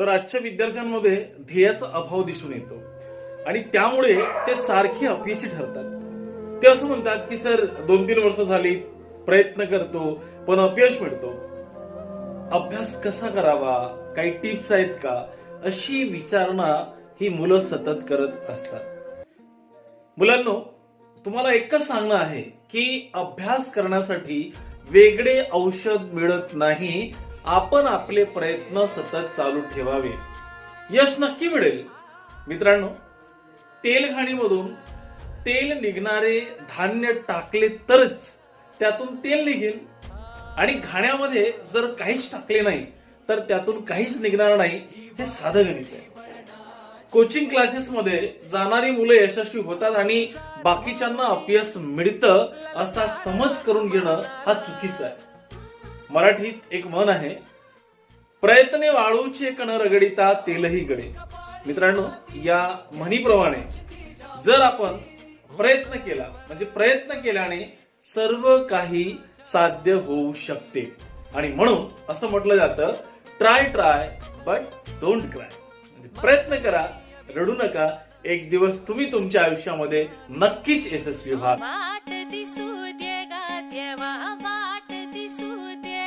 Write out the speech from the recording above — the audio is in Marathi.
तर आजच्या विद्यार्थ्यांमध्ये ध्येयाचा अभाव दिसून येतो. आणि त्यामुळे ते सारखे अपयशी ठरतात. ते असं म्हणतात की सर दोन तीन वर्ष झाली प्रयत्न करतो पण अपयश मिळतो. अभ्यास कसा करावा? काही टिप्स आहेत का? अशी विचारणा ही मुलं सतत करत असतात. मुलांनो तुम्हाला एकच सांगणं आहे की अभ्यास करण्यासाठी वेगळे औषध मिळत नाही आपण आपले प्रयत्न सतत चालू ठेवावे. यश नक्की मिळेल. मित्रांनो तेलघाणीमधून तेल निघणारे धान्य टाकले तरच त्यातून तेल निघेल. आणि घाण्यामध्ये जर काहीच टाकले नाही तर त्यातून काहीच निघणार नाही हे साधं गणित आहे. कोचिंग क्लासेसमध्ये जाणारी मुलं यशस्वी होतात आणि बाकीच्यांना अपयश मिळतं असा समज करून घेणं हा चुकीचा आहे. मराठीत एक म्हण आहे प्रयत्ने वाळूचे कण रगडिता तेलही गडे मित्रांनो या म्हणीप्रमाणे जर आपण प्रयत्न केला म्हणजे प्रयत्न केल्याने सर्व काही साध्य होऊ शकते. आणि म्हणून असं म्हटलं जातं try try but don't cry. म्हणजे प्रयत्न करा रडू नका एक दिवस तुम्ही तुमच्या आयुष्यामध्ये नक्कीच यशस्वी व्हा